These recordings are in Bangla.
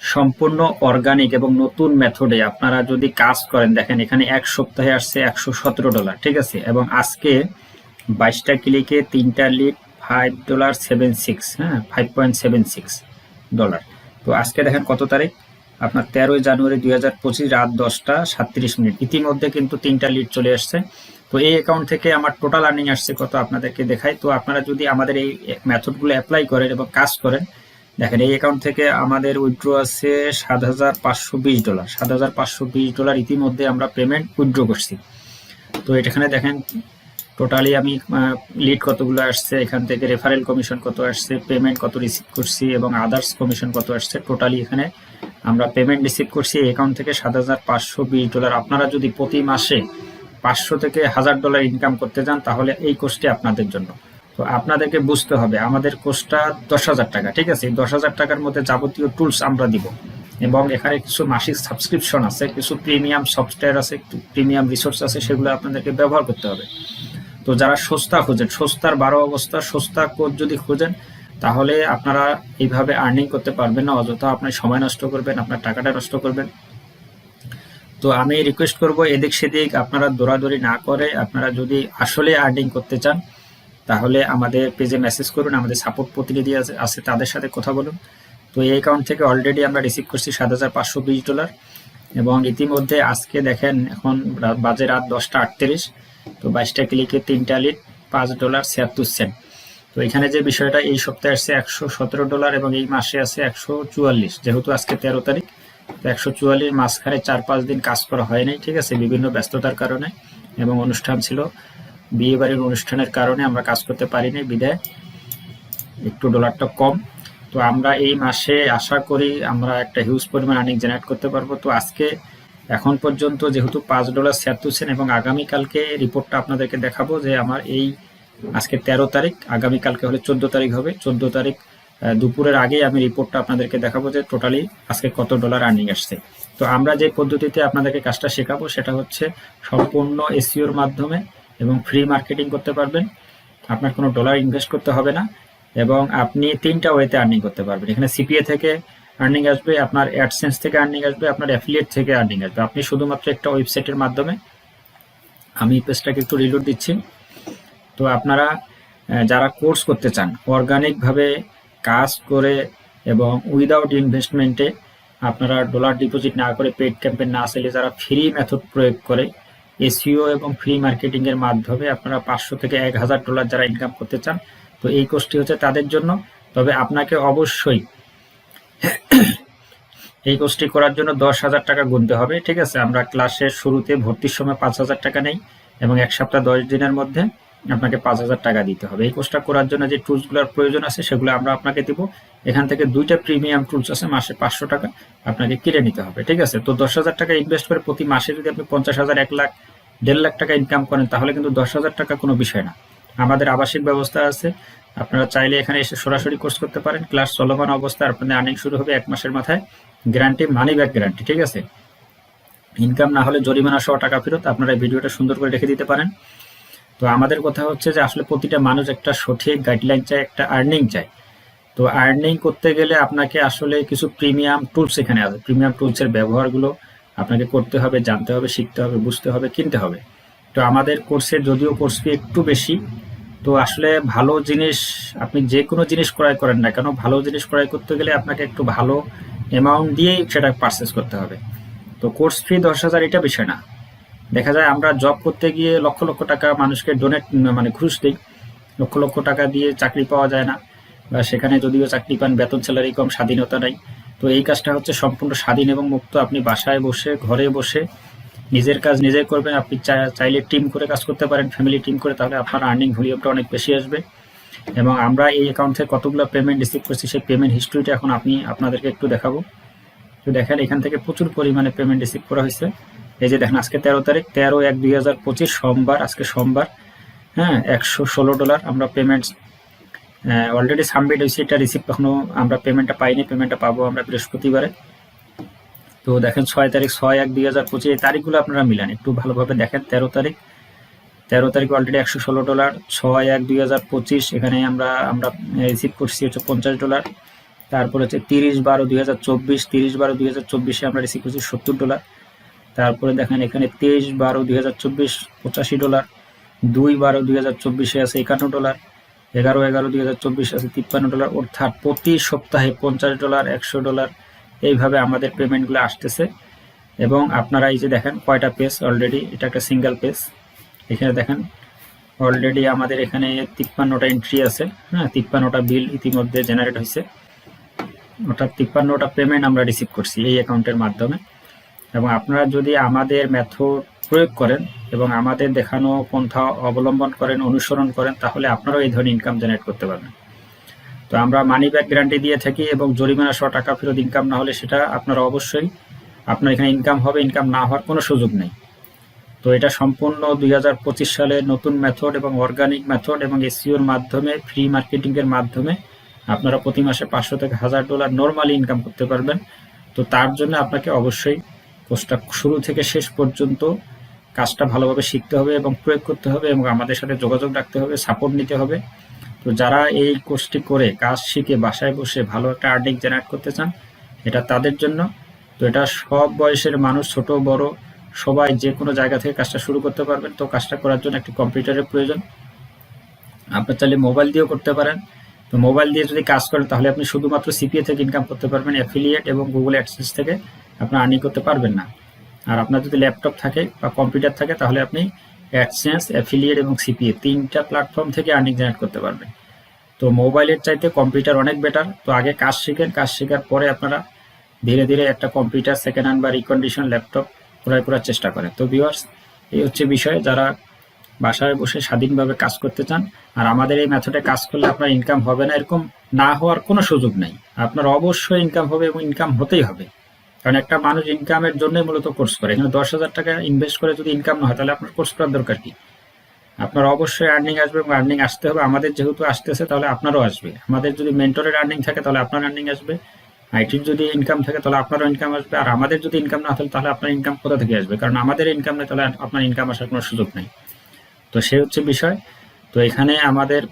সম্পূর্ণ অর্গানিক এবং নতুন মেথডে আপনারা যদি কাজ করেন, দেখেন এখানে এক সপ্তাহে আসছে একশো সতেরো ডলার ঠিক আছে? এবং আজকে বাইশটা ক্লিকে তিনটা lead five dollar seven six হ্যাঁ? Five point seven six dollar তো আজকে দেখেন কত তারিখ? আপনার তেরোই জানুয়ারি দুই হাজার পঁচিশ রাত দশটা সাতত্রিশ মিনিট। ইতিমধ্যে কিন্তু তিনটা লিড চলে আসছে। তো এই অ্যাকাউন্ট থেকে আমার টোটাল আর্নিং আসছে কত আপনাদেরকে দেখাই। তো আপনারা যদি আমাদের এই মেথডগুলো অ্যাপ্লাই করেন এবং কাজ করেন দেখেন, এই অ্যাকাউন্ট থেকে আমাদের উইথড্র আছে সাত হাজার পাঁচশো বিশ ডলার সাত হাজার পাঁচশো বিশ ডলার ইতিমধ্যে আমরা পেমেন্ট উইথড্র করছি। তো এখানে দেখেন টোটালি আমি লিড কতগুলো আসছে, এখান থেকে রেফারেল কমিশন কত আসছে পেমেন্ট কত রিসিভ করছি এবং আদার্স কমিশন কত আসছে টোটালি এখানে আমরা পেমেন্ট রিসিভ করছি। অ্যাকাউন্ট থেকে সাত হাজার পাঁচশো বিশ ডলার আপনারা যদি প্রতি মাসে পাঁচশো থেকে হাজার ডলার ইনকাম করতে যান তাহলে এই কোর্সটি আপনাদের জন্য। তো আপনাদেরকে বুঝতে হবে, আমাদের কোর্সটা দশ হাজার টাকা, ঠিক আছে? এই দশ হাজার টাকার মধ্যে যাবতীয় টুলস আমরা দিব। এবং এখানে কিছু মাসিক সাবস্ক্রিপশন আছে, কিছু প্রিমিয়াম সফটওয়্যার আছে প্রিমিয়াম রিসোর্স আছে, সেগুলো আপনাদেরকে ব্যবহার করতে হবে। তো যারা সস্তা খোঁজেন, সস্তার বারো অবস্থা, সস্তা কোড যদি খোঁজেন, তাহলে আপনারা এইভাবে আর্নিং করতে পারবেন না, অযথা আপনার সময় নষ্ট করবেন, আপনার টাকাটা নষ্ট করবেন। তো আমি রিকোয়েস্ট করব, এদিক সেদিক আপনারা দৌড়াদৌড়ি না করে আপনারা যদি আসলে আর্নিং করতে চান তাহলে আমাদের পেজে মেসেজ করুন, আমাদের সাপোর্ট প্রতিনিধি আছে তাদের সাথে কথা বলুন। তো এই অ্যাকাউন্ট থেকে অলরেডি আমরা রিসিভ করছি সাত হাজার পাঁচশো বিশ ডলার এবং ইতিমধ্যে আজকে দেখেন এখন বাজে রাত দশটা আটত্রিশ, তো বাইশটা ক্লিকে তিনটা লিট পাঁচ ডলার ছিয়াত্তর সেন্ট তো এখানে যে বিষয়টা, এই সপ্তাহে আসছে একশো সতেরো ডলার এবং এই মাসে আছে একশো চুয়াল্লিশ, যেহেতু আজকে তেরো তারিখ, তো একশো চুয়াল্লিশ মাঝখানে চার পাঁচ দিন কাজ করা হয়নি, ঠিক আছে? বিভিন্ন ব্যস্ততার কারণে এবং অনুষ্ঠান ছিল। বিয়ে বাড়ির অনুষ্ঠানের কারণে আমরা কাজ করতে পারিনি বিদায়। একটু ডলারটা কম। তো আমরা এই মাসে আশা করি আমরা একটা হিউজ পরিমাণ আর্নিং জেনারেট করতে পারব। তো আজকে এখন পর্যন্ত যেহেতু পাঁচ ডলার ছিয়াত্তর সেন্ট এবং আগামীকালকে রিপোর্টটা আপনাদেরকে দেখাবো যে আমার এই আজকে তেরো তারিখ, আগামীকালকে হলে চোদ্দ তারিখ হবে। চোদ্দ তারিখ দুপুরের আগেই আমি রিপোর্টটা আপনাদেরকে দেখাবো যে টোটালি আজকে কত ডলার আর্নিং আসছে। তো আমরা যে পদ্ধতিতে আপনাদেরকে কাজটা শেখাবো সেটা হচ্ছে সম্পূর্ণ এসিওর মাধ্যমে এবং ফ্রি মার্কেটিং করতে পারবেন। আপনার কোনো ডলার ইনভেস্ট করতে হবে না এবং আপনি তিনটা ওয়েতে আর্নিং করতে পারবেন। এখানে সিপিএ থেকে আর্নিং আসবে, আপনার অ্যাডসেন্স থেকে আর্নিং আসবে, আপনার অ্যাফিলিয়েট থেকে আর্নিং আসবে। আপনি শুধুমাত্র একটা ওয়েবসাইটের মাধ্যমে আমি পেজটাকে একটু রিলোড দিচ্ছি। তো আপনারা যারা কোর্স করতে চান অর্গানিকভাবে কাজ করে এবং উইদাউট ইনভেস্টমেন্টে আপনারা ডলার ডিপোজিট না করে পেড ক্যাম্পেন না আসলে যারা ফ্রি মেথড প্রয়োগ করে এসিও এবং ফ্রি মার্কেটিং এর মাধ্যমে আপনারা পাঁচশো থেকে এক হাজার ডলার যারা ইনকাম করতে চান, তো এই কোর্সটি হচ্ছে তাদের জন্য। তবে আপনাকে অবশ্যই এই কোর্সটি করার জন্য দশ হাজার টাকা গুনতে হবে, ঠিক আছে? আমরা ক্লাসের শুরুতে ভর্তির সময় পাঁচ হাজার টাকা নেই এবং এক সপ্তাহ দশ দিনের মধ্যে আপনাকে পাঁচ হাজার টাকা দিতে হবে। এই কোর্সটা করার জন্য যে টুলসগুলোর প্রয়োজন আছে, সেগুলো আমরা আপনাকে দিব। এখান থেকে দুইটা প্রিমিয়াম টুলস আছে, মাসে পাঁচশো টাকা আপনাকে কিনে নিতে হবে, ঠিক আছে? তো দশ হাজার টাকা ইনভেস্ট করে প্রতি মাসে যদি আপনি পঞ্চাশ হাজার, এক লাখ, দেড় লাখ টাকা ইনকাম করেন, তাহলে কিন্তু দশ হাজার টাকা কোনো বিষয় না। আমাদের আবাসিক ব্যবস্থা আছে, আপনারা চাইলে এখানে এসে সরাসরি কোর্স করতে পারেন। ক্লাস চলমান অবস্থায় আপনাদের আর্নিং শুরু হবে এক মাসের মাথায়। গ্যারান্টি মানি ব্যাক গ্যারান্টি ঠিক আছে? ইনকাম না হলে জরিমানা সহ টাকা ফেরত আপনারা ভিডিওটা সুন্দর করে রেখে দিতে পারেন। তো আমাদের কথা হচ্ছে যে আসলে প্রতিটা মানুষ একটা সঠিক গাইডলাইন চায়, একটা আর্নিং চায়। তো আর্নিং করতে গেলে আপনাকে আসলে কিছু প্রিমিয়াম টুলস এখানে আছে। প্রিমিয়াম টুলসের ব্যবহারগুলো আপনাকে করতে হবে, জানতে হবে, শিখতে হবে, বুঝতে হবে, কিনতে হবে। তো আমাদের কোর্সে যদিও কোর্স ফি একটু বেশি, তো আসলে ভালো জিনিস আপনি যে কোনো জিনিস ক্রয় করেন না কেন, ভালো জিনিস ক্রয় করতে গেলে আপনাকে একটু ভালো অ্যামাউন্ট দিয়েই সেটা পারচেস করতে হবে। তো কোর্স ফি দশ হাজার এটা বিষয় না। দেখা যায় আমরা জব করতে গিয়ে লক্ষ লক্ষ টাকা মানুষকে ডোনেট মানে ঘুষ দিই। লক্ষ লক্ষ টাকা দিয়ে চাকরি পাওয়া যায় না। বা সেখানে যদিও চাকরি পান, বেতন স্যালারি কম, স্বাধীনতা নাই। তো এই কাজটা হচ্ছে সম্পূর্ণ স্বাধীন এবং মুক্ত। আপনি বাসায় বসে, ঘরে বসে নিজের কাজ নিজে করবেন। আপনি চাইলে টিম করে কাজ করতে পারেন ফ্যামিলি টিম করে, তাহলে আপনার আর্নিং ভলিউমটা অনেক বেশি আসবে। এবং আমরা এই অ্যাকাউন্ট থেকে কতগুলো পেমেন্ট রিসিভ করছি, সেই পেমেন্ট হিস্ট্রিটা এখন আপনি আপনাদেরকে একটু দেখাবো। তো দেখেন, এখান থেকে প্রচুর পরিমাণে পেমেন্ট রিসিভ করা হয়েছে। এই যে দেখেন, আজকে তেরো তারিখ, তেরো এক দুই হাজার পঁচিশ, সোমবার, আজকে সোমবার হ্যাঁ একশো ষোলো ডলার আমরা পেমেন্ট অলরেডি সাবমিট হয়েছে, এটা রিসিভ এখনও আমরা পেমেন্টটা পাইনি পেমেন্টটা পাবো আমরা বৃহস্পতিবারে। তো দেখেন, ছয় তারিখ, ছয় এক দুই হাজার পঁচিশ, এই তারিখগুলো আপনারা মিলান, একটু ভালোভাবে দেখেন, তেরো তারিখ। তেরো তারিখ অলরেডি একশো ষোলো ডলার, ছয় এক দুই হাজার পঁচিশ, এখানে আমরা আমরা রিসিভ করছি হচ্ছে পঞ্চাশ ডলার। তারপর হচ্ছে তিরিশ বারো দুই হাজার চব্বিশ, তিরিশ বারো দুই হাজার চব্বিশে আমরা রিসিভ করছি সত্তর ডলার। তারপরে দেখেন এখানে তেইশ বারো দুই হাজার চব্বিশ, পঁচাশি ডলার, দুই বারো দুই হাজার চব্বিশে আছে একান্ন ডলার, এগারো এগারো দুই হাজার চব্বিশে আছে তিপ্পান্ন ডলার, অর্থাৎ প্রতি সপ্তাহে পঞ্চাশ ডলার, একশো ডলার, এইভাবে আমাদের পেমেন্টগুলো আসতেছে। এবং আপনারা এই যে দেখেন কয়টা পেজ অলরেডি এটা একটা সিঙ্গেল পেজ এখানে দেখেন অলরেডি আমাদের এখানে তিপ্পান্নটা এন্ট্রি আছে হ্যাঁ তিপ্পান্নটা বিল ইতিমধ্যে জেনারেট হয়েছে। অর্থাৎ তিপ্পান্নটা পেমেন্ট আমরা রিসিভ করছি এই অ্যাকাউন্টের মাধ্যমে। এবং আপনারা যদি আমাদের মেথড প্রয়োগ করেন এবং আমাদের দেখানো পন্থা অবলম্বন করেন, অনুসরণ করেন, তাহলে আপনারাও এই ধরনের ইনকাম জেনারেট করতে পারবেন। তো আমরা মানি ব্যাক গ্যারান্টি দিয়ে থাকি এবং জরিমানা সহ টাকা ফেরত ইনকাম না হলে সেটা আপনারা অবশ্যই আপনার এখানে ইনকাম হবে ইনকাম না হওয়ার কোনো সুযোগ নেই। তো এটা সম্পূর্ণ দু হাজার পঁচিশ সালে নতুন মেথড এবং অর্গানিক মেথড এবং এসিওর মাধ্যমে ফ্রি মার্কেটিংয়ের মাধ্যমে আপনারা প্রতি মাসে পাঁচশো থেকে হাজার ডলার নর্মালি ইনকাম করতে পারবেন। তো তার জন্য আপনাকে অবশ্যই কোর্সটা শুরু থেকে শেষ পর্যন্ত কাজটা ভালোভাবে শিখতে হবে এবং প্রয়োগ করতে হবে এবং আমাদের সাথে যোগাযোগ রাখতে হবে সাপোর্ট নিতে হবে। তো যারা এই কোর্সটি করে কাজ শিখে বাসায় বসে ভালো একটা আর্নিং জেনারেট করতে চান, এটা তাদের জন্য। তো এটা সব বয়সের মানুষ, ছোট, বড়, সবাই যে কোনো জায়গা থেকে কাজটা শুরু করতে পারবেন। তো কাজটা করার জন্য একটি কম্পিউটারের প্রয়োজন। আপনার চাইলে মোবাইল দিয়েও করতে পারেন। তো মোবাইল দিয়ে যদি কাজ করেন, তাহলে আপনি শুধুমাত্র সিপিএ থেকে ইনকাম করতে পারবেন অ্যাফিলিয়েট এবং গুগল অ্যাডসেন্স থেকে। আপনি আর্নিং করতে পারবেন না। আর আপনার যদি ল্যাপটপ থাকে বা কম্পিউটার থাকে, তাহলে আপনি অ্যাডসেন্স অ্যাফিলিয়েট এবং সিপিএ তিনটা প্ল্যাটফর্ম থেকে আর্নিং জেনারেট করতে পারবেন। তো মোবাইলের চাইতে কম্পিউটার অনেক বেটার তো আগে কাজ শিখেন, কাজ শেখার পরে আপনারা ধীরে ধীরে একটা কম্পিউটার সেকেন্ড হ্যান্ড বা রিকন্ডিশন ল্যাপটপ ক্রয় করার চেষ্টা করেন। তো ভিউয়ার্স এই হচ্ছে বিষয়। যারা বাসায় বসে স্বাধীনভাবে কাজ করতে চান, আর আমাদের এই মেথডে কাজ করলে আপনার ইনকাম হবে না, এরকম না হওয়ার কোনো সুযোগ নেই। আপনার অবশ্যই ইনকাম হবে এবং ইনকাম হতেই হবে। কারণ একটা মানুষ ইনকামের জন্যই মূলত কোর্স করে। এখানে দশ হাজার টাকা ইনভেস্ট করে যদি ইনকাম না হয়, তাহলে আপনার কোর্স করার দরকার কি? আপনার অবশ্যই আর্নিং আসবে এবং আর্নিং আসতে হবে। আমাদের যেহেতু আসতেছে, তাহলে আপনারও আসবে। আমাদের যদি মেন্টরের আর্নিং থাকে, তাহলে আপনার আর্নিং আসবে। আইটির যদি ইনকাম থাকে, তাহলে আপনারও ইনকাম আসবে। আর আমাদের যদি ইনকাম না থাকে, তাহলে আপনার ইনকাম কোথা থেকে আসবে? কারণ আমাদের ইনকাম নেই, তাহলে আপনার ইনকাম আসার কোনো সুযোগ নেই। তো সে হচ্ছে বিষয়। তো এখানে আমাদের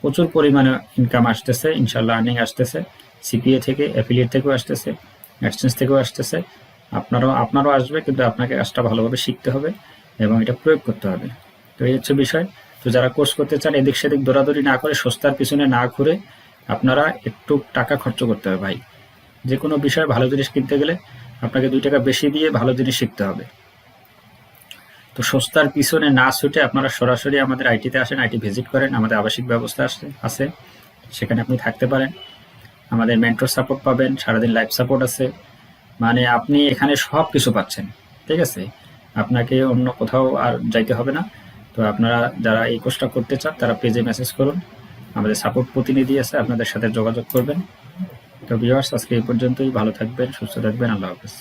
প্রচুর পরিমাণে ইনকাম আসতেছে। ইনশাল্লাহ আর্নিং আসতেছে। সিপিএ থেকে অ্যাফিলিয়েট থেকেও আসতেছে। অ্যাডসেন্স থেকেও আসতেছে। আপনারও আপনারও আসবে, কিন্তু আপনাকে কাজটা ভালোভাবে শিখতে হবে এবং এটা প্রয়োগ করতে হবে। তো এই হচ্ছে বিষয়। তো যারা কোর্স করতে চান, এদিক সেদিক দৌড়াদৌড়ি না করে, সস্তার পিছনে না ঘুরে আপনারা একটু টাকা খরচ করতে হবে ভাই। যে কোনো বিষয়ে ভালো জিনিস কিনতে গেলে আপনাকে দুই টাকা বেশি দিয়ে ভালো জিনিস শিখতে হবে। তো সস্তার পিছনে না ছুটে আপনারা সরাসরি আমাদের আইটিতে আসেন আইটি ভিজিট করেন, আমাদের আবাসিক ব্যবস্থা আছে। সেখানে আপনি থাকতে পারেন। আমাদের মেন্টর সাপোর্ট পাবেন, সারাদিন লাইফ সাপোর্ট আছে। মানে আপনি এখানে সব কিছু পাচ্ছেন, ঠিক আছে? আপনাকে অন্য কোথাও আর যাইতে হবে না। তো আপনারা যারা এই কোর্সটা করতে চান, তারা পেজে মেসেজ করুন। আমাদের সাপোর্ট প্রতিনিধি আছে, আপনাদের সাথে যোগাযোগ করবেন। তো বিয়ার্স আজকে এই পর্যন্তই। ভালো থাকবেন, সুস্থ থাকবেন। আল্লাহ হাফেজ।